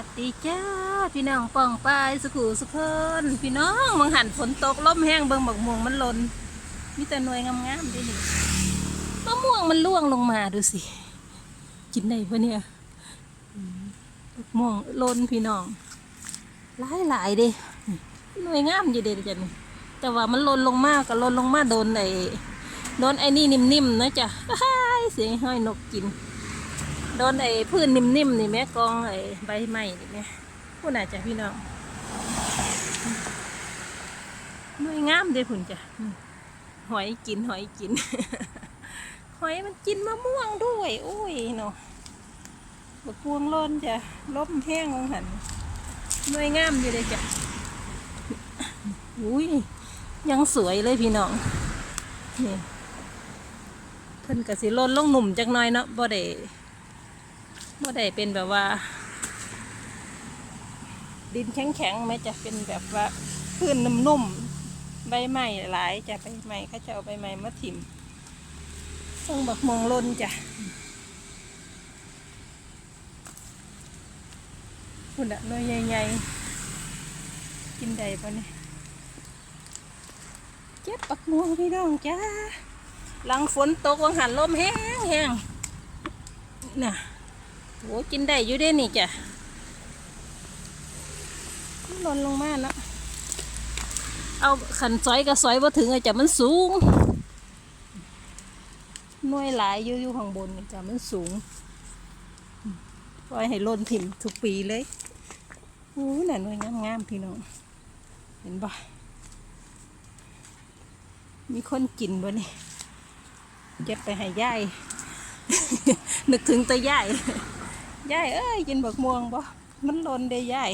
วัสดีจ้า พี่น้องป่องปายสุขูสุขนพี่น้องมังหันฝนตกลมแห้งเบิ่งบักม่วงมันหล่นมีแต่หน่วยงามๆเดินี่มะม่วงมันล่วงลงมาดูสิกินได้ปะเนี่ยมบักม่วงหล่นพี่น้องหลายหลายๆเด้หน่วยงามอยู่เด้จ้ะนี่แต่ว่ามันหล่นลงมาก็หล่นลงมาโดนไอ้โดนไอ้นี่นิ่มๆนะจ๊ะเสียงห้อยนกกิน โดนไอ้พื้นนิ่มๆนี่แม่กองไอ้ใบไม้นี่แม่ผู้น่าจะพี่น้องหน่วยงามเด้พุ่นจ้ะหอยกินหอยกิน หอยมันกินมะม่วงด้วยโอ้ยเนาะบกพวงร้อนจ้ะลมแห้งลงหันหน่วยงามอยู่เลยจ้ะอุ้ยยังสวยเลยพี่น้องนี่เพิ่นกะสิล้นลงหนุ่มจักหน่อยเนาะบ่ได้ บ่ได้เป็นแบบว่า ดินแข็งๆไหมจะเป็นแบบว่าพื้นนุ่มๆใบไม้หลายจะใบไม้เขาจะเอาใบไม้มาถิ่มต้องบักมองลนจ้ะคุณอะน้อยใหญ่ๆกินได้ปะเนี่ยเจ็บปักม่วงพี่น้องจ้าหลังฝนตกวังหันลมแห้งแห้งๆน่ะ โหกินได้อยู่เด้นี่จ้ะมันหล่นลงมาแล้วเอาขันซอยกับซอยว่าถึงอะจ้ะมันสูงหน่วยหลายอยู่อยู่ข้างบนจ้ะมันสูงปล่อยให้ล่นถิ่มทุกปีเลยโอ้ยน่ะหน่วยงามๆพี่น้องเห็นปะมีคนกินบ่นี่เก็บไปให้ยาย นึกถึงแตายาย ยายเอ้ยกินบักม่วงบ่มันลนได้ยาย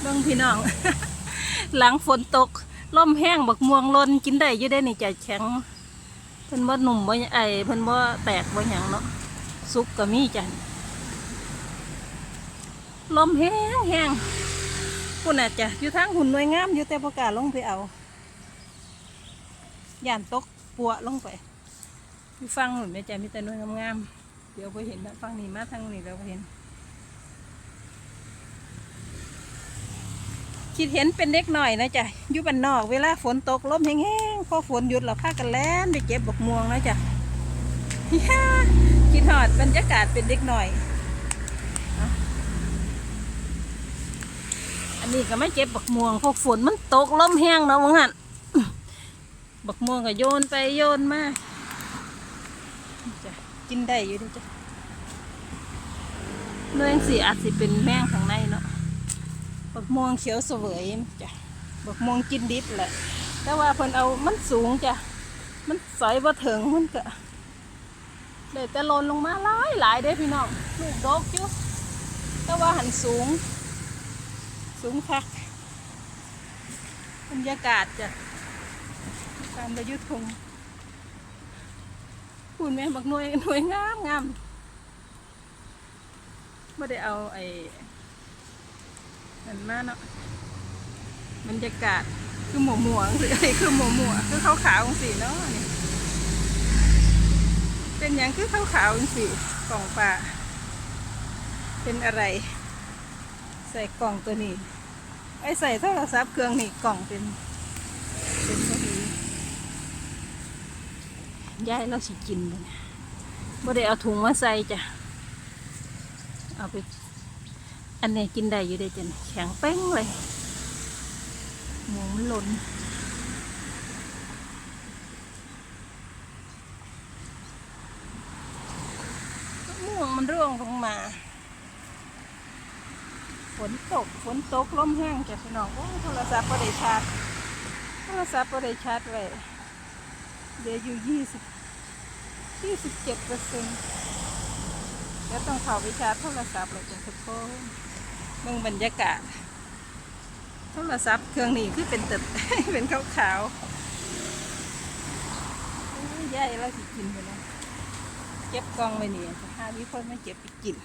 เบิ่งพี่น้อง หลังฝนตกล่มแห้งบักม่วงลนกินได้อยู่ได้นี่จะแข็งเพิ่นบ่หนุ่มบ่ไอเพิ่นบ่แตกบ่หยังเนาะสุกก็มีจ้ะลมแห้งแห้งคุณน่ะจ้ะอยู่ทางหุ่นหน่วยงามอยู่แต่ประกล้าศลงไปเอาย่านตก ปัวลงไปอยู่ฟังหนุนแม่จ้ะมีแต่นวยงามๆเดี๋ยวไปเห็นฟังนี้มาทางนี้เราไปเห็น คิดเห็นเป็นเด็กหน่อยนะจ๊ะอยู่บ้านนอกเวลาฝนตกลมแห้งๆพอฝนหยุดเราพากันแล่นไปเก็บบกม่วงนะจ๊ะคิดหอดบรรยากาศเป็นเด็กหน่อย อันนี้ก็ไม่เก็บบักม่วงพราะฝนมันตกลมแห้งเนาะว่างั้น บักม่วงก็โยนไปโยนมาจ้ะกินได้อยู่ด้วยจ้ะเนื่องสีอาจสิเป็นแมงข้างในเนาะบักม่วงเขียวเสวยจ้ะบักม่วงกินดิบแหละ แต่ว่าเพิ่นเอามันสูงจ้ะมันสอยบ่ถึงมันก็เลยแต่ลนลงมาหลายหลายเด้พี่น้องลูกดกอยู่แต่ว่าหันสูง สูงคักบรรยากาศจ้ะ ตามประยุทธ์คงพูดแม่บักหน่วยหน่วยงามงามไม่ได้เอาไอ้นั่นมาเนาะบรรยากาศคือหมวหมวหรืออะไรคือหมวหมวคือขาวขาวสีเนาะนี่เป็นอย่างคือขาวขาวสีกล่องปลาเป็นอะไร ใส่กล่องตัวนี้ไอ้ใส่โทรศัพท์เครื่องนี่กล่องเป็นพอดี ยายเราสิกินเลยบ่ได้เอาถุงมาใส่จ้ะ เอาไป อันนี้กินได้อยู่ได้จ้ะแข็งเป้งเลยหมูมันหล่นม่วงมันร่วงลงมา ฝนตก ฝนตกลมแห้งจ้ะพี่น้องโอ้โทรศัพท์ก็ได้ชาร์จโทรศัพท์ก็ได้ชาร์จไว้เดี๋ยวอยู่ยี่สิบ ยี่สิบเจ็ดเปอร์เซ็นต์แล้วต้องเข้าไปชาร์จโทรศัพท์เลยจ้ะทุกคนเมืองบรรยากาศ โทรศัพท์เครื่องนี้คือเป็นตึกเป็นขาวขาวๆโอ้ยยายเราสิกินไปแล้วเก็บกล้องไว้นี่จะหาวิคนมาเก็บไปกิน